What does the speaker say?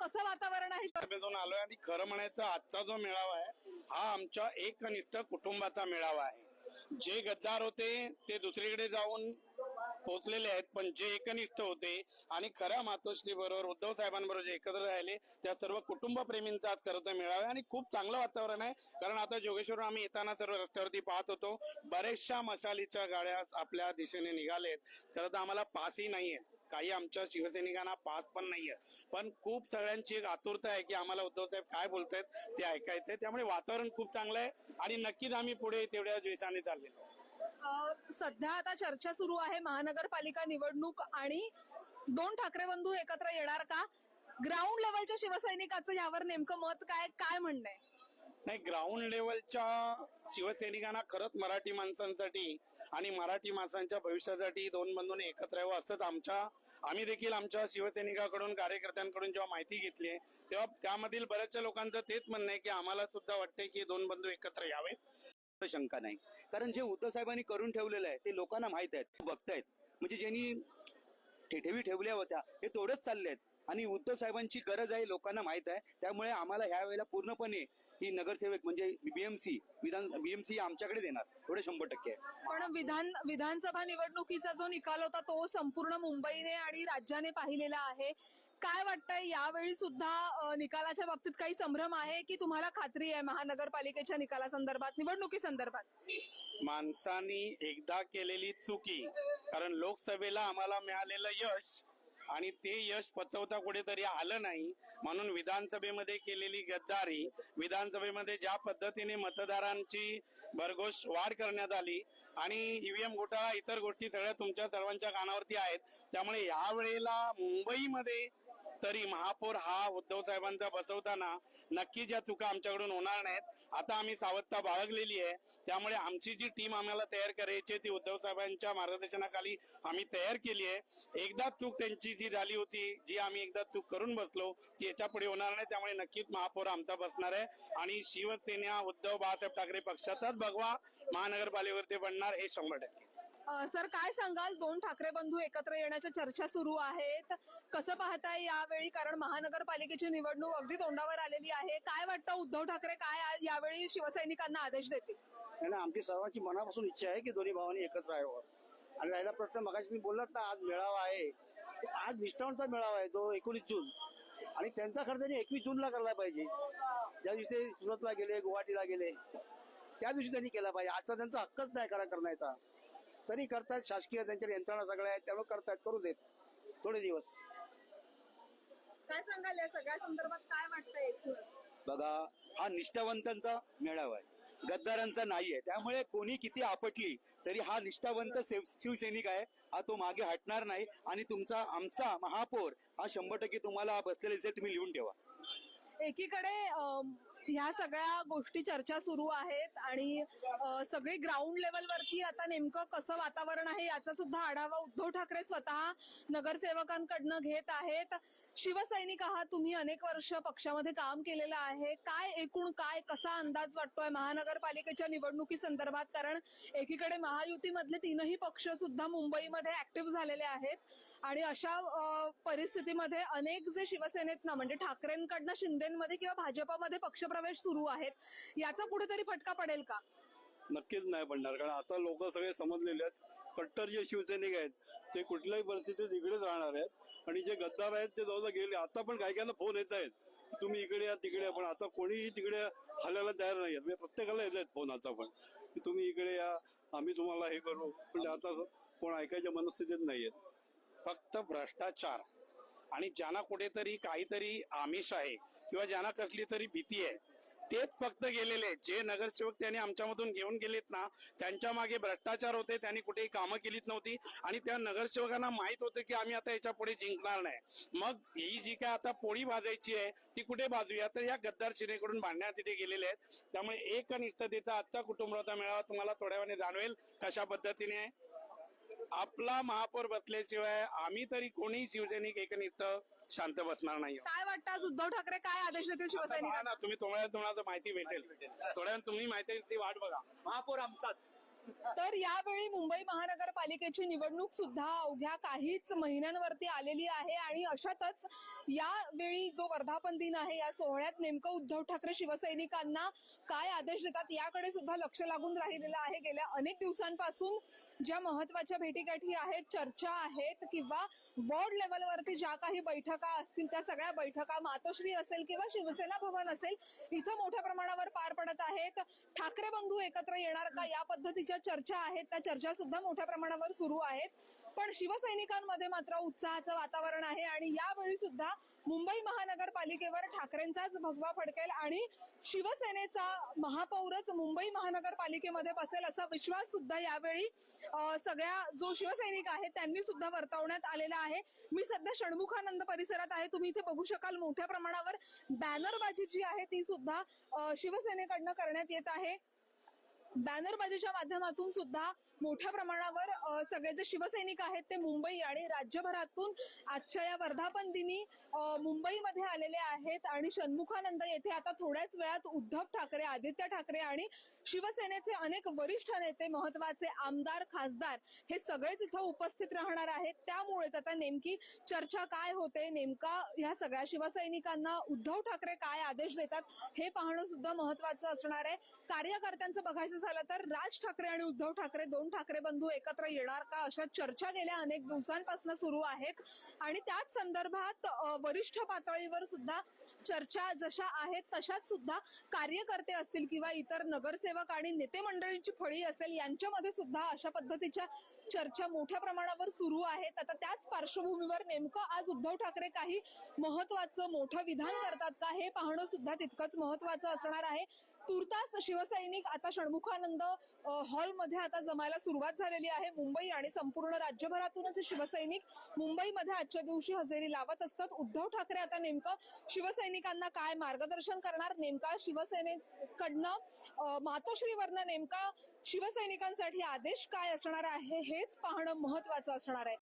कसं वातावरण आहे? सभेतून आलोय आणि खरं म्हणायचं आजचा जो मेळावा आहे हा आमच्या एकनिष्ठ कुटुंबाचा मेळावा आहे. जे गद्दार होते ते दुसरीकडे जाऊन पोहोचलेले आहेत पण जे एकनिष्ठ होते आणि खऱ्या मातोश्री बरोबर उद्धव साहेबांबरोबर जे एकत्र राहिले त्या सर्व कुटुंब प्रेमींचा आज खरं तर मेळावा आणि खूप चांगलं वातावरण आहे. कारण आता जोगेश्वर आम्ही येताना सर्व रस्त्यावरती पाहत होतो. बऱ्याचशा मशालीच्या गाड्या आपल्या दिशेने निघालेत. खरं तर आम्हाला पासही नाहीये. काही आमच्या शिवसैनिकांना पास पण नाहीये. पण खूप सगळ्यांची एक आतुरता आहे की आम्हाला उद्धव साहेब काय बोलतायत ते ऐकायचंय. त्यामुळे वातावरण खूप चांगलं आहे आणि नक्कीच आम्ही पुढे तेवढ्या द्वेषाने चाललेलो सध्या आता चर्चा सुरू आहे महानगरपालिका निवडणूक आणि दोन ठाकरे बंधू एकत्र येणार का? ग्राउंड लेवलच्या शिवसैनिकाचं यावर नेमकं मत काय? काय म्हणणं आहे? नाही ग्राउंड लेवलच्या शिवसैनिकांना खरंच मराठी माणसांसाठी आणि मराठी माणसांच्या भविष्यासाठी दोन बंधूंनी एकत्र यावं असंच आमच्या आम्ही देखील आमच्या शिवसैनिकाकडून कार्यकर्त्यांकडून जेव्हा माहिती घेतली तेव्हा त्यामधील बऱ्याचशा लोकांचं तेच म्हणणं आहे की आम्हाला सुद्धा वाटते की दोन बंधू एकत्र यावेत. शंका नाही. कारण जे उद्धव साहेबांनी करून ठेवलेलं आहे ते लोकांना माहीत आहेत बघतायत. म्हणजे ज्यांनी ठेठेवी ठेवल्या होत्या हे तोडत चालले आहेत आणि उद्धव साहेबांची गरज आहे लोकांना माहीत आहे. त्यामुळे आम्हाला ह्या वेळेला पूर्णपणे ही नगरसेवक म्हणजे बीएमसी विधान बीएमसी आमच्याकडे देणार. एवढे शंभर टक्के आहे. पण विधान विधानसभा निवडणुकीचा जो निकाल होता तो संपूर्ण मुंबईने आणि राज्याने पाहिलेला आहे. काय वाटतंय यावेळी सुद्धा निकालाच्या बाबतीत काही संभ्रम आहे की तुम्हाला खात्री आहे महानगरपालिकेच्या निकालासंदर्भात निवडणुकीसंदर्भात माणसानी एकदा केलेली चुकी कारण लोकसभेला आम्हाला मिळालेलं यश आणि ते यश पचवता कुठेतरी आलं नाही. म्हणून विधानसभेमध्ये केलेली गद्दारी विधानसभेमध्ये ज्या पद्धतीने मतदारांची भरघोष वाढ करण्यात आली आणि ईव्हीएम घोटाळा इतर गोष्टी सगळ्या तुमच्या सर्वांच्या कानावरती आहेत. त्यामुळे यावेळेला मुंबईमध्ये तरी महापौर हा उद्धव साहेबांचा बसवताना नक्की ज्या चुका आमच्याकडून होणार नाहीत. आता आम्ही सावधता बाळगलेली आहे. त्यामुळे आमची जी टीम आम्हाला तयार करायची आहे ती उद्धव साहेबांच्या मार्गदर्शनाखाली आम्ही तयार केली आहे. एकदा चूक त्यांची जी झाली होती जी आम्ही एकदा चूक करून बसलो ती याच्यापुढे होणार नाही. त्यामुळे नक्कीच महापौर आमचा बसणार आहे. आणि शिवसेना उद्धव बाळासाहेब ठाकरे पक्षाचाच भगवा महानगरपालिकेवरती बनणार हे शंभर टक्के. सर काय सांगाल? दोन ठाकरे बंधू एकत्र येण्याच्या चर्चा सुरू आहेत. कसं पाहताय यावेळी? कारण महानगरपालिकेची निवडणूक अगदी तोंडावर आलेली आहे. काय वाटतं? उद्धव ठाकरे काय आज यावेळी शिवसैनिकांना आदेश देतील? आमची सर्वांची मनापासून इच्छा आहे की दोन्ही भावांनी एकत्र यावं. आणि राहिला प्रश्न मगाशी तुम्ही बोललात ना आज मेळावा आहे. आज निष्ठावंतचा मेळावा आहे तो एकोणीस जून. आणि त्यांचा खर्च त्यांनी एकवीस जूनला करायला पाहिजे. ज्या दिवशी ते सुरतला गेले गुवाहाटीला गेले त्या दिवशी त्यांनी केला पाहिजे. आजचा त्यांचा हक्कच नाही करा करण्याचा. तरी करतायत शासकीय त्यांच्या यंत्रणा सगळ्या आहेत त्यामुळे करतायत करू देत. थोडे दिवस. काय सांगाल या सगळ्या संदर्भात? काय वाटतंय एकूणच? बघा हा निष्ठावंतांचा मेळावा आहे. गद्दारांचा नाहीये. त्यामुळे कोणी किती आपटली तरी हा निष्ठावंत शिव- शिवसैनिक आहे. हा तो मागे हटणार नाही. आणि तुमचा आमचा महापौर हा शंभर टक्के तुम्हाला बसलेले जे तुम्ही लिहून ठेवा. एकीकडे अम, ह्या सगळ्या गोष्टी चर्चा सुरू आहेत आणि सगळी ग्राउंड लेवलवरती आता नेमकं कसं वातावरण आहे याचा सुद्धा आढावा उद्धव ठाकरे स्वतः नगरसेवकांकडनं घेत आहेत. शिवसैनिक आहात तुम्ही अनेक वर्ष पक्षामध्ये काम केलेलं आहे. काय एकूण काय कसा अंदाज वाटतोय महानगरपालिकेच्या निवडणुकी संदर्भात? कारण एकीकडे महायुतीमधले तीनही पक्ष सुद्धा मुंबईमध्ये ऍक्टिव्ह झालेले आहेत. आणि अशा परिस्थितीमध्ये अनेक जे शिवसेनेत ना म्हणजे ठाकरेंकडनं शिंदेमध्ये किंवा भाजपामध्ये पक्षप्रवेश सुरू आहेत. याचा कुठेतरी फटका पडेल का? नक्कीच नाही पडणार कारण आता लोक सगळे समजलेले आहेत. कट्टर जे शिवसैनिक आहेत ते कुठल्याही परिस्थितीत इकडेच राहणार आहेत. आणि जे गद्दार आहेत ते जवळ गेले. आता पण काही काहींना फोन येत आहेत. तुम्ही इकडे या तिकडे पण आता कोणीही तिकडे हलायला तयार नाही आहेत. म्हणजे प्रत्येकाला येत आहेत फोन आता पण. की तुम्ही इकडे या आम्ही तुम्हाला हे करू. पण आता कोण ऐकायच्या मनस्थितीत नाहीयेत फक्त भ्रष्टाचार. आणि ज्यांना कुठेतरी काहीतरी आमिष आहे किंवा ज्यांना कसली तरी भीती आहे तेच फक्त गेलेले जे नगरसेवक त्यांनी आमच्यामधून घेऊन गेलेत ना त्यांच्या मागे भ्रष्टाचार होते त्यांनी कुठेही कामं केलीच नव्हती. आणि त्या नगरसेवकांना माहीत होतं की आम्ही आता याच्यापुढे जिंकणार नाही. मग ही जी काय आता पोळी भाजायची आहे ती कुठे बाजूया तर या गद्दार शिरेकडून भांडण्यात तिथे गेलेले आहेत. त्यामुळे एक निष्ठतेचा आजचा कुटुंबाचा मेळावा तुम्हाला थोड्या वेळाने जाणवेल कशा पद्धतीने आहे. आपला महापौर बसल्याशिवाय आम्ही तरी कोणीही शिवसैनिक एकनिष्ठ शांत बसणार नाही. काय वाटतं आज उद्धव ठाकरे काय आदेश देतील शिवसैनिकांना? ना, तुम्ही थोड्या वेळात तुम्हाला माहिती भेटेल. थोड्या तुम्ही माहिती ती वाट बघा. महापौर आमचाच. तर यावेळी मुंबई महानगरपालिकेची निवडणूक सुद्धा अवघ्या काहीच महिन्यांवरती आलेली आहे आणि अशातच यावेळी जो वर्धापन दिन आहे या सोहळ्यात नेमकं उद्धव ठाकरे शिवसैनिकांना काय आदेश देतात याकडे सुद्धा लक्ष लागून राहिलेलं आहे. गेल्या अनेक दिवसांपासून ज्या महत्त्वाच्या भेटीगाठी आहेत चर्चा आहेत किंवा वॉर्ड लेवलवरती ज्या काही बैठका असतील त्या सगळ्या बैठका मातोश्री असेल किंवा शिवसेना भवन असेल इथं मोठ्या प्रमाणावर पार पडत आहेत. ठाकरे बंधू एकत्र येणार का? या पद्धतीच्या चर्चा आहेत त्या चर्चा सुद्धा मोठ्या प्रमाणावर सुरू आहेत. पण शिवसैनिकांमध्ये मात्र उत्साहाचं वातावरण आहे आणि यावेळी सुद्धा मुंबई महानगरपालिकेवर ठाकरेंचाच भगवा फडकेल आणि शिवसेनेचा महापौरच मुंबई महानगरपालिकेमध्ये बसेल असा विश्वास सुद्धा यावेळी सगळ्या जो शिवसैनिक आहे त्यांनी सुद्धा वर्तवण्यात आलेला आहे. मी सध्या षण्मुखानंद परिसरात आहे. तुम्ही इथे बघू शकाल मोठ्या प्रमाणावर बॅनरबाजी जी आहे ती सुद्धा शिवसेनेकडनं करण्यात येत आहे. बॅनरबाजीच्या माध्यमातून सुद्धा मोठ्या प्रमाणावर सगळे जे शिवसैनिक आहेत ते मुंबई आणि राज्यभरातून आजच्या या वर्धापन दिनी मुंबईमध्ये आलेले आहेत. आणि षण्मुखानंद येथे आता थोड्याच वेळात उद्धव ठाकरे आदित्य ठाकरे आणि शिवसेनेचे अनेक वरिष्ठ नेते महत्त्वाचे आमदार खासदार हे सगळेच इथं उपस्थित राहणार आहेत. त्यामुळेच आता नेमकी चर्चा काय होते? नेमका ह्या सगळ्या शिवसैनिकांना उद्धव ठाकरे काय आदेश देतात हे पाहणं सुद्धा महत्वाचं असणार आहे. कार्यकर्त्यांचं बघायचं झालं तर राज ठाकरे आणि उद्धव ठाकरे दोन ठाकरे बंधू एकत्र येणार का? अशा चर्चा गेल्या अनेक दिवसांपासून सुरू आहेत. आणि त्याच संदर्भात वरिष्ठ पातळीवर सुद्धा चर्चा जशा आहेत तशाच सुद्धा कार्यकर्ते असतील किंवा इतर नगरसेवक आणि नेते मंडळींची फळी असेल यांच्यामध्ये सुद्धा अशा पद्धतीच्या चर्चा मोठ्या प्रमाणावर सुरू आहेत. आता त्याच पार्श्वभूमीवर नेमकं आज उद्धव ठाकरे काही महत्वाचं मोठं विधान करतात का हे पाहणं सुद्धा तितकंच महत्वाचं असणार आहे. तुर्तास शिवसैनिक आता षण्मुखानंद हॉलमध्ये आता जमायला सुरुवात झालेली आहे. मुंबई आणि संपूर्ण राज्यभरातूनच शिवसैनिक मुंबईमध्ये आजच्या दिवशी हजेरी लावत असतात. उद्धव ठाकरे आता नेमकं शिवसैनिकांना काय मार्गदर्शन करणार? नेमका शिवसेनेकडनं मातोश्रीवरनं नेमका शिवसैनिकांसाठी आदेश काय असणार आहे? हेच पाहणं महत्वाचं असणार आहे.